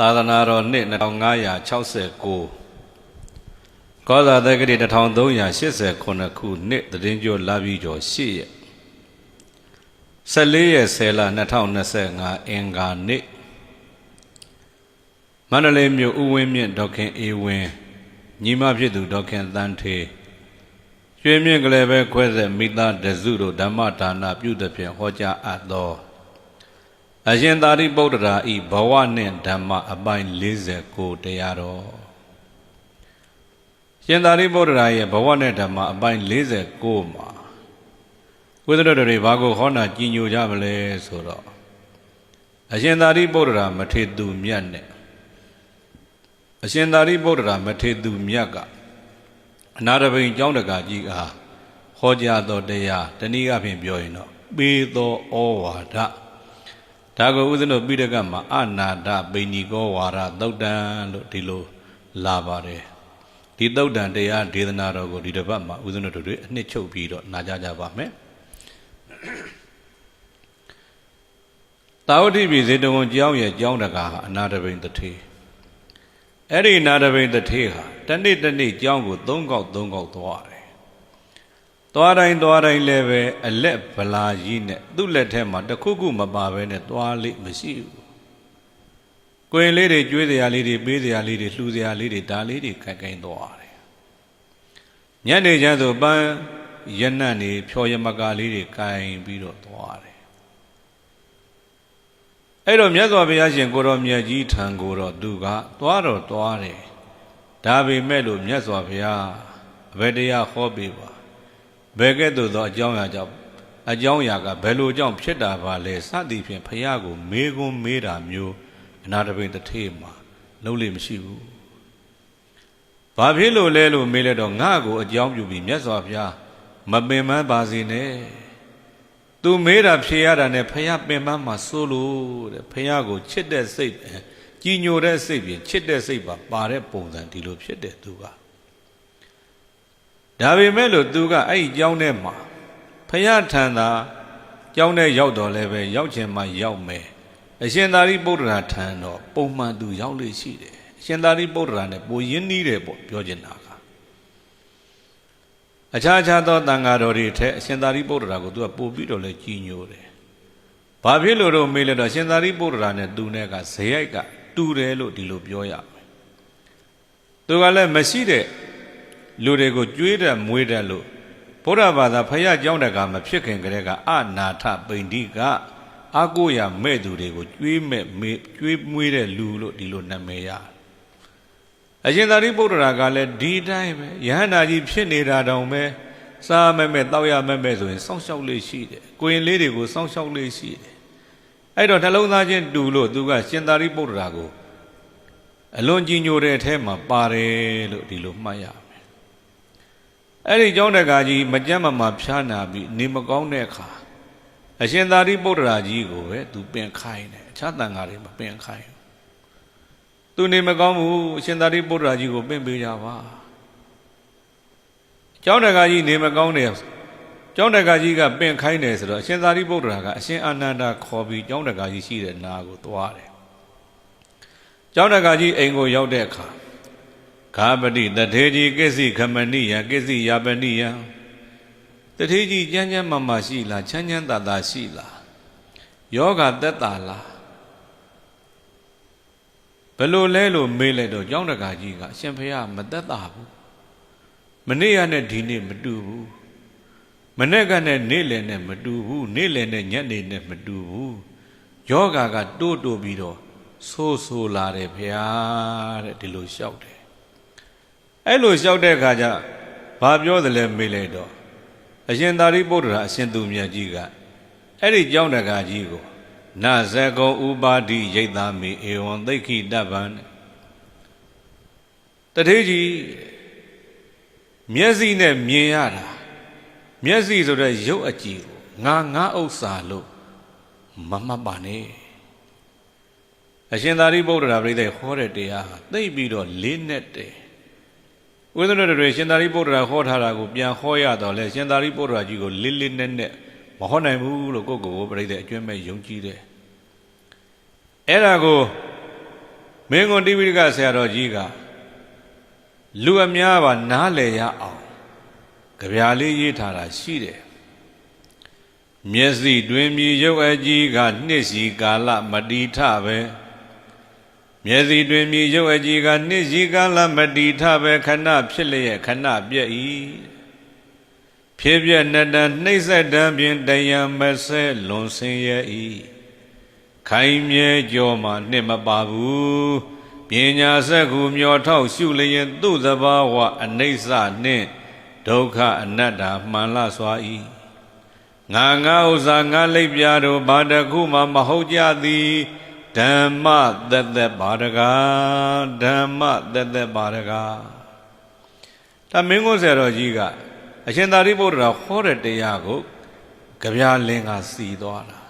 သာသနာတော်နှစ်2569ကောဇာတက္ကရီ1389ခုနှစ်တည်င်းကျော်လာပြီးကျော်8ရက်14ရက်10လ2025အင်္ဂါနေ့မန္တလေးမြို့ဥဝင်းမြင့်ဒေါခင်အေဝင်းညီမဖြစ်သူဒေါခင်တန်းထေရွှေမြင့်ကလေးပဲခွဲဆက်မိသားတစုတို့ဓမ္မဒါနပြုသဖြင့်ဟောကြားအပ်သော အရှင်သာရိပုတ္တရာဤဘဝနှင့်ဓမ္မအပိုင်း49တရားတော်ရှင်သာရိပုတ္တရာရဲ့ဘဝနဲ့ဓမ္မအပိုင်း49မှာဝိသရတော်တွေဘာကိုဟောနာကြည်ညိုကြမလဲဆိုတော့အရှင်သာရိပုတ္တရာမထေသူမြတ်နဲ့အရှင်သာရိပုတ္တရာမထေသူမြတ်ကအနာတပိန်ကျောင်းတကာကြီးကဟောကြားတော်တရားတနည်းအားဖြင့်ပြောရင်တော့ပေသောဩဝါဒ ဒါကိုဥဒ္ဒနပိဋကမှာအနာဒပိဏိကောဝါရသုတ်တံလို့ဒီလိုလာပါတယ်ဒီသုတ်တံတရားဒေသနာတော်ကိုဒီတစ်ပတ်မှာဥဒ္ဒနတို့တွေအနှစ်ချုပ်ပြီးတော့နာကြကြပါမယ်တာဝတိပြည်ဇေတဝန်ကျောင်းရဲ့ကျောင်းတကာဟာအနာတပိန်တထေအဲ့ဒီအနာတပိန်တထေဟာတနေ့တနေ့ကျောင်းကို၃ကောက်၃ကောက်သွားတယ် သွားတိုင်းသွားတိုင်းလည်းပဲအလက်ဗလာကြီးနဲ့သူ့လက်ထဲမှာတခုခုမပါဘဲနဲ့သွားလိမရှိဘူး။ကိုရင်လေးတွေကျွေးစရာလေးတွေပေးစရာလေးတွေလှူစရာလေးတွေဒါလေးတွေခိုင်ခိုင်သွားတယ်။ညနေကျဆိုပန်းရနတ်နေဖြော်ရမကာလေးတွေခိုင်ပြီးတော့သွားတယ်။အဲ့တော့မြတ်စွာဘုရားရှင်ကိုတော်မြတ်ကြီးထံကိုတော့သူကသွားတော့သွားတယ်။ဒါပေမဲ့လို့မြတ်စွာဘုရားအဘယ်တရားဟောပေးပါ ဘယ်ကဲ့သို့သောအကြောင်းအရာကြောင့်အကြောင်းအရာကဘယ်လိုကြောင့်ဖြစ်တာပါလဲစသည်ဖြင့်ဖះကို မေးခွန်းမေးတာမျိုးအနာတပိန်တထေးမှာလုံးလိမရှိဘူး။ဘာဖြစ်လို့လဲလို့မေးလိုက်တော့ငါ့ကိုအကြောင်းပြုပြီးမြတ်စွာဘုရားမပင်ပန်းပါစေနဲ့။ तू မေးတာဖြေရတာနဲ့ဖះပင်ပန်းမှာစိုးလို့တဲ့ဖះကိုချစ်တဲ့စိတ်ကြည်ညိုတဲ့စိတ်ပြင်ချစ်တဲ့စိတ်ပါပါတဲ့ပုံစံဒီလိုဖြစ်တဲ့သူက ဒါပေမဲ့လို့သူကအဲ့ဒီကျောင်းထဲမှာဖယားထံသာကျောင်းထဲရောက်တော်လဲပဲရောက်ချင်မှရောက်မယ်အရှင်သာရိပုတ္တရာထံတော့ပုံမှန်သူရောက်လို့ရှိတယ်အရှင်သာရိပုတ္တရာနဲ့ပိုရင်းနှီးတယ်ပေါ့ပြောချင်တာကအခြားခြားသောတန်ဃာတော်တွေထက်အရှင်သာရိပုတ္တရာကိုသူကပို့ပြီးတော့လဲကြီးညိုတယ်ဘာဖြစ်လို့တော့မေးလဲတော့ရှင်သာရိပုတ္တရာနဲ့သူနဲ့ကဇေယိုက်ကတူတယ်လို့ဒီလိုပြောရမယ်သူကလည်းမရှိတဲ့ လူတွေကိုကြွေးတယ်မွေးတယ်လို့ဘုရားဘာသာဖယားကြောင်းတကမဖြစ်ခင်ကတည်းကအနာထပိန္တိကအကိုရမဲ့သူတွေကိုကြွေးမဲ့မေးကြွေးမွေးတဲ့လူလို့ဒီလိုနာမည်ရအရှင်သာရိပုတ္တရာကလည်းဒီတိုင်းပဲယဟန္တာကြီးဖြစ်နေတာတောင်ပဲစားမဲ့မဲ့တောက်ရမဲ့မဲ့ဆိုရင်စောင့်ရှောက်လေးရှိတယ်ကိုရင်လေးတွေကိုစောင့်ရှောက်လေးရှိတယ်အဲ့တော့နှလုံးသားချင်းတူလို့သူကရှင်သာရိပုတ္တရာကိုအလွန်ကြီးညိုတဲ့အထဲမှာပါတယ်လို့ဒီလိုမှတ်ရအဲ့ ဒီကျောင်းတကာကြီးမကြမ်းမမာဖျားနာပြီးနေမကောင်းတဲ့အခါအရှင်သာရိပုတ္တရာကြီးကိုပဲသူပင်ခိုင်းတယ်အခြားတန်ဃာတွေမပင်ခိုင်းဘူးသူနေမကောင်းဘူးအရှင်သာရိပုတ္တရာကြီးကိုပင်ပေးကြပါကျောင်းတကာကြီးနေမကောင်းတယ်ကျောင်းတကာကြီးကပင်ခိုင်းတယ်ဆိုတော့အရှင်သာရိပုတ္တရာကအရှင်အာနန္ဒာခေါ်ပြီးကျောင်းတကာကြီးရှိတဲ့နာကိုသွားတယ်ကျောင်းတကာကြီးအိမ်ကိုရောက်တဲ့အခါ ခာပတိတထေကြီးကိစ္စခမဏိယကိစ္စယာပဏိယတထေကြီးကြမ်းကြမ်းမာမာရှိလားချမ်းချမ်းသာသာရှိလားယောဂသက်သာလားဘလို့လဲလို့မေးလိုက်တော့ကျောင်းတကာကြီးကအရှင်ဖះမသက်သာဘူးမနေ့ကနဲ့ဒီနေ့မတူဘူးမနေ့ကနဲ့နေ့လယ်နဲ့မတူဘူးနေ့လယ်နဲ့ညနေနဲ့မတူဘူးယောဂကတိုးတိုးပြီးတော့ဆိုးဆိုးလာတယ်ဖះတဲ့ဒီလိုလျှောက်တယ် အဲ့လိုလျှောက်တဲ့အခါကျဘာပြောသလဲမေးလိုက်တော့အရှင်သာရိပုတ္တရာအရှင်သူမြတ်ကြီးကအဲ့ဒီကြောင်းတကာကြီးကိုနဇကုံဥပါတိရိတ်သားမေဧဝံသိခိတဗံတထေးကြီးမျက်စိနဲ့မြင်ရတာမျက်စိဆိုတဲ့ရုပ်အကြည့်ကိုငါငါဥစ္စာလို့မမှတ်ပါနဲ့အရှင်သာရိပုတ္တရာပြိဿဟောတဲ့တရားဟာသိပြီးတော့လေးနဲ့တည်း ဝိသနတွေရှင်သာရိပုတ္တရာဟောထားတာကိုပြန်ဟောရတော့လဲရှင်သာရိပုတ္တရာကြီးကိုလေးလေးနက်နက်မဟောနိုင်ဘူးလို့ကိုယ့်ကိုယ်ကိုပြိဿအကျွမ်းမဲ့ယုံကြည်တယ်အဲ့ဒါကိုမင်းကွန်တိပိဋကဆရာတော်ကြီးကလူအများပါနားလည်ရအောင်ကြပြာလေးရေးထားတာရှိတယ်မျက်စိတွင်မြည်ရုပ်အကြီးကနှစ်စီကာလမတိထပဲ မျက်စိတွင်မြည်ရုပ်အကြီးကနှစ်စီကာလမတိထပဲခဏဖြစ်လျက်ခဏပြည့်၏ဖြစ်ပြနှစ်တန်နှိမ့်ဆက်တံဖြင့်တယံမဆဲလွန်ဆင်းရဲ့၏ခိုင်မြဲကြောမှနှစ်မပါဘူးပညာစက်ကူမျောထောက်ရှုလျင်သူ့သဘာဝအနိစ္စနှင့်ဒုက္ခအနတ္တမှန်လစွာ၏ငါငါဥစ္စာငါလိပ်ပြတို့ဘာတခုမှမဟုတ်ကြသည် ဓမ္မသက်သက်ပါရကားဓမ္မသက်သက်ပါရကားဒါမင်းကိုဆရာတော်ကြီးကအရှင်သာရိပုတ္တရာဟောတဲ့တရားကိုကြပြာလင်းကစီသွားတာ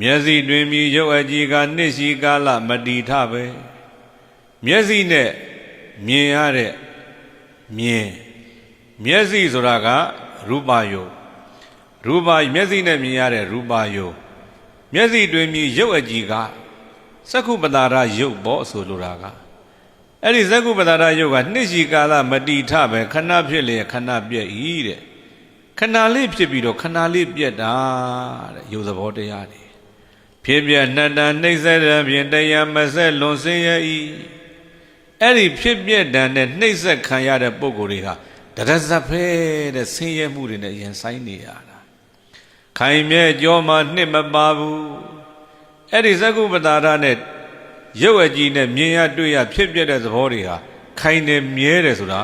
မျက်စိတွင်မြည်ရုပ်အကြည်ကနှစ်ရှိကာလမတီထပဲမျက်စိနဲ့မြင်ရတဲ့မြင်မျက်စိဆိုတာကရူပယုတ်ရူပမျက်စိနဲ့မြင်ရတဲ့ရူပယုတ်မျက်စိတွင်မြည်ရုပ်အကြည်က သက္ခုပတာရယုတ်ပေါ့ဆိုလိုတာကအဲ့ဒီသက္ခုပတာရယုတ်ကနှစ်ရှိကာလမတီထပဲခဏဖြစ်လေခဏပြည့်ဤတဲ့ခဏလေးဖြစ်ပြီးတော့ခဏလေးပြည့်တာတဲ့ယုတ်သဘောတရားတွေဖြစ်ပြနှစ်တန်နှိမ့်ဆက်တဲ့ဖြင့်တရားမဆက်လွန်စင်းရဲ့ဤအဲ့ဒီဖြစ်ပြတန်နဲ့နှိမ့်ဆက်ခံရတဲ့ပုံကိုယ်တွေဟာတရဇတ်ဖဲတဲ့ဆင်းရဲမှုတွေနဲ့ရင်ဆိုင်နေရတာခိုင်မြဲကြောမှနှစ်မပါဘူး အဲ့ဒီဇကုပတာရနဲ့ရုပ်အကြည်နဲ့မြင်ရတွေ့ရဖြစ်ပြတဲ့သဘောတွေဟာခိုင်နေမြဲတယ်ဆိုတာ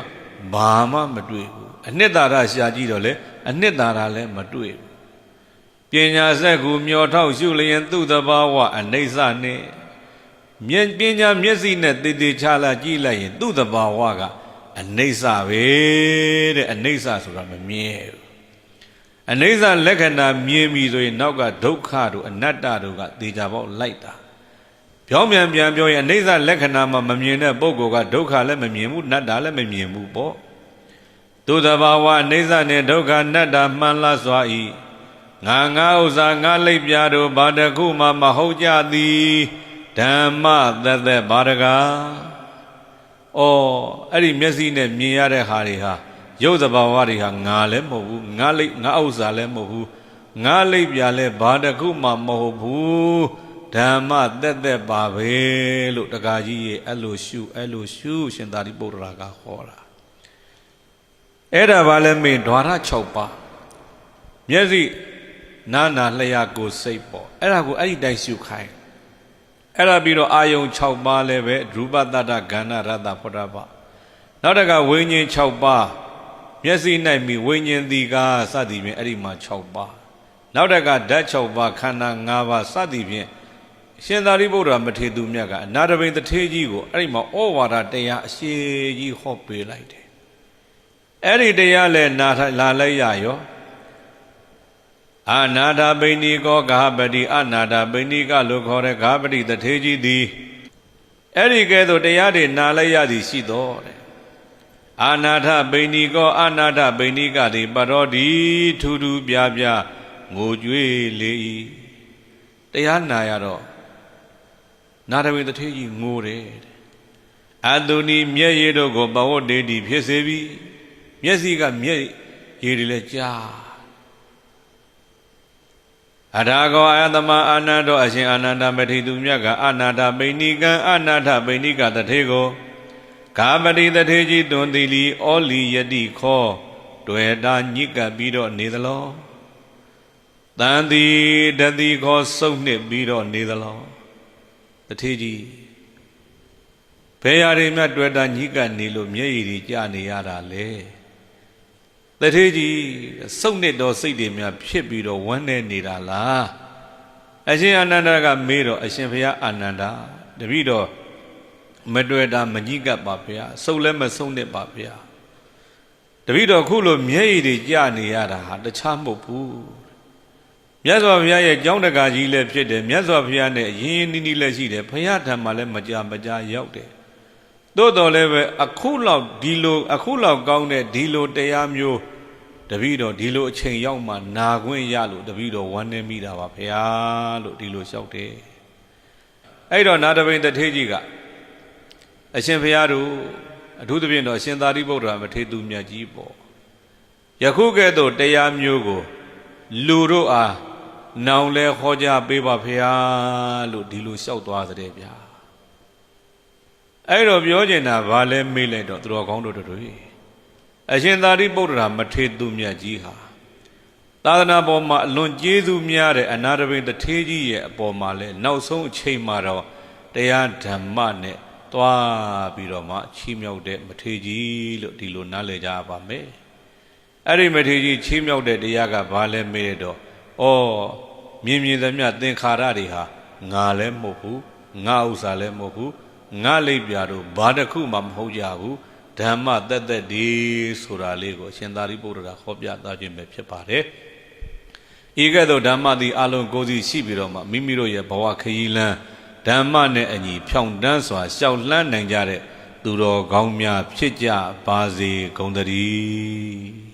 ဘာမှမတွေ့ဘူးအနှစ်သာရရှာကြည့်တော့လေအနှစ်သာရလည်းမတွေ့ဘူးပညာစက်ကူမျောထောက်ရှုလျင်သူ့တဘာဝအနိစ္စနဲ့မြင်ပညာမျက်စိနဲ့တည်တည်ချလာကြည့်လိုက်ရင် သူ့တဘာဝကအနိစ္စပဲတဲ့အနိစ္စဆိုတာမမြင်ဘူး အနိစ္စလက္ခဏာမြင်ပြီဆိုရင်နောက်ကဒုက္ခတို့အနတ္တတို့ကသေချာပေါက်လိုက်တာပြောင်းပြန်ပြန်ပြောရင်အနိစ္စလက္ခဏာမှမမြင်တဲ့ပုဂ္ဂိုလ်ကဒုက္ခလည်းမမြင်ဘူးအနတ္တလည်းမမြင်ဘူးပေါ့သူတဘာဝအနိစ္စနဲ့ဒုက္ခအနတ္တမှန်လားစွာဤငါငါဥစ္စာငါလိပ်ပြတို့ဘာတခုမှမဟုတ်ကြသည်ဓမ္မသက်သက်ဘာတကားဩအဲ့ဒီမျက်စိနဲ့မြင်ရတဲ့ဟာတွေဟာ ရုပ်သဘာဝတွေဟာငါလည်းမဟုတ်ဘူးငါလိပ်ငါဥစ္စာလည်းမဟုတ်ဘူးငါလိပ်ပြလည်းဘာတခုမှမဟုတ်ဘူးဓမ္မသက်သက်ပါပဲလို့တကားကြီးရဲ့အဲ့လိုရှုအဲ့လိုရှုရှင်သာရိပုတ္တရာကဟောတာအဲ့ဒါဘာလဲမင်းဓာရ6ပါးမျက်စိနာနာလျှာကိုစိတ်ပေါ့အဲ့ဒါကိုအဲ့ဒီတိုက်ရှုခိုင်းအဲ့ဒါပြီးတော့အာယုံ6ပါးလည်းပဲရူပတ္တကဏ္ဍရတ္တဖုဒ္ဓဘာနောက်တကဝိညာဉ်6ပါး မျက်စိ၌မိဝိညာဉ်ဒီကာစသည်ဖြင့်အဲ့ဒီမှာ6ပါးနောက်တကဓာတ်6ပါးခန္ဓာ5ပါးစသည်ဖြင့်ရှင်သာရိပုတ္တရာမထေရသူမြတ်ကအနာတပိန်တထေးကြီးကိုအဲ့ဒီမှာဩဝါဒတရားအရှိကြီးဟောပေးလိုက်တယ်အဲ့ဒီတရားလည်းနာလာလိုက်ရရောအာနာထပိဏိကောဂဟပတိအနာထပိဏိကလို့ခေါ်တဲ့ဂဟပတိတထေကြီးသည်အဲ့ဒီကဲ့သို့တရားတွေနာလိုက်ရသည်ရှိတော်တဲ့ အာနာထပိဏိကောအာနာထပိဏိကသည်ပရောဒီထူးထူးပြားပြားငိုကြွေးလေ၏တရားနာရတော့နာထပိတထေကြီးငိုတယ်အတုနီမျက်ရည်တို့ကိုဘဝတေတီဖြစ်စေပြီမျက်စိကမျက်ရည်တွေလည်းကြားအထာကောအာသမအာနန္တောအရှင်အာနန္ဒမထေသူမြတ်ကအာနာထပိဏိကံအာနာထပိဏိကတထေကို ဂါပတိတထေကြီးတွန်တိလီဩလီယတိခောတွေ့တာညစ်ကပ်ပြီးတော့နေသလောတန်တိတတိခောစုပ်နှစ်ပြီးတော့နေသလောတထေကြီးဘယ်ရာတွေမြတ်တွေ့တာညစ်ကပ်နေလို့မျက်ရည်တွေကျနေရတာလေတထေးကြီးစုပ်နစ်တော်စိတ်တွေများဖြစ်ပြီးတော့ဝမ်းနေနေတာလားအရှင်အာနန္ဒာကမေးတော့အရှင်ဘုရားအာနန္ဒာတပည့်တော် မတွေ့တာမညိကပ်ပါဗျာစုပ်လည်းမစုံနဲ့ပါဗျာတပည့်တော်ခုလိုမျက်ရည်တွေကျနေရတာဟာတခြားမဟုတ်ဘူးမြတ်စွာဘုရားရဲ့ကြောင်းတကာကြီးလည်းဖြစ်တယ်မြတ်စွာဘုရားနဲ့ရင်းရင်းနှီးနှီးလည်းရှိတယ်ဘုရားထံမှာလည်းမကြမကြရောက်တယ်သို့တော်လည်းပဲအခုလောက်ဒီလိုအခုလောက်ကောင်းတဲ့ဒီလိုတရားမျိုးတပည့်တော်ဒီလိုအချိန်ရောက်မှနာခွင့်ရလို့တပည့်တော်ဝမ်းနေမိတာပါဖေဟာလို့ဒီလိုလျှောက်တယ်အဲ့တော့နာတပိန်တထေးကြီးက အရှင်ဘုရားတို့အထူးသဖြင့်တော့အရှင်သာရိပုတ္တရာမထေရသူမြတ်ကြီးပေါ့ယခုကဲ့သို့တရားမျိုးကို လူတို့အားနောင်လဲဟောကြားပေးပါဖေဟာလို့ဒီလိုလျှောက်သွားတဲ့ဗျာအဲ့တော့ပြောကျင်တာဘာလဲမေးလိုက်တော့သူတော်ကောင်းတို့တို့တွေအရှင်သာရိပုတ္တရာမထေရသူမြတ်ကြီးဟာသာသနာပေါ်မှာအလွန်ကျေးဇူးများတဲ့အနာတပင်တထေးကြီးရဲ့အပေါ်မှာလဲနောက်ဆုံးအချိန်မှာတော့တရားဓမ္မနဲ့ သွားပြီးတော့မှချီးမြှောက်တဲ့မထေရကြီးလို့ဒီလိုနားလည်ကြပါမယ်အဲ့ဒီမထေရကြီးချီးမြှောက်တဲ့တရားကဘာလဲမေးတော့ဩမြင်မြင်သမျှသင်္ခါရတွေဟာငါလည်းမဟုတ်ဘူးငါဥစ္စာလည်းမဟုတ်ဘူးငါလိပ်ပြာတို့ဘာတစ်ခုမှမဟုတ်ကြဘူးဓမ္မတက်တက်ဒီဆိုတာလေးကိုအရှင်သာရိပုတ္တရာဟောပြသားခြင်းပဲဖြစ်ပါတယ်ဤကဲ့သို့ဓမ္မသည်အလုံးကိုယ်စီရှိပြီးတော့မှမိမိတို့ရဲ့ဘဝခရီးလမ်း ဓမ္မနဲ့အညီဖြောင့်တန်းစွာရှောက်လှမ်းနိုင်ကြတဲ့သူတော်ကောင်းများဖြစ်ကြပါစေကုန်သတည်း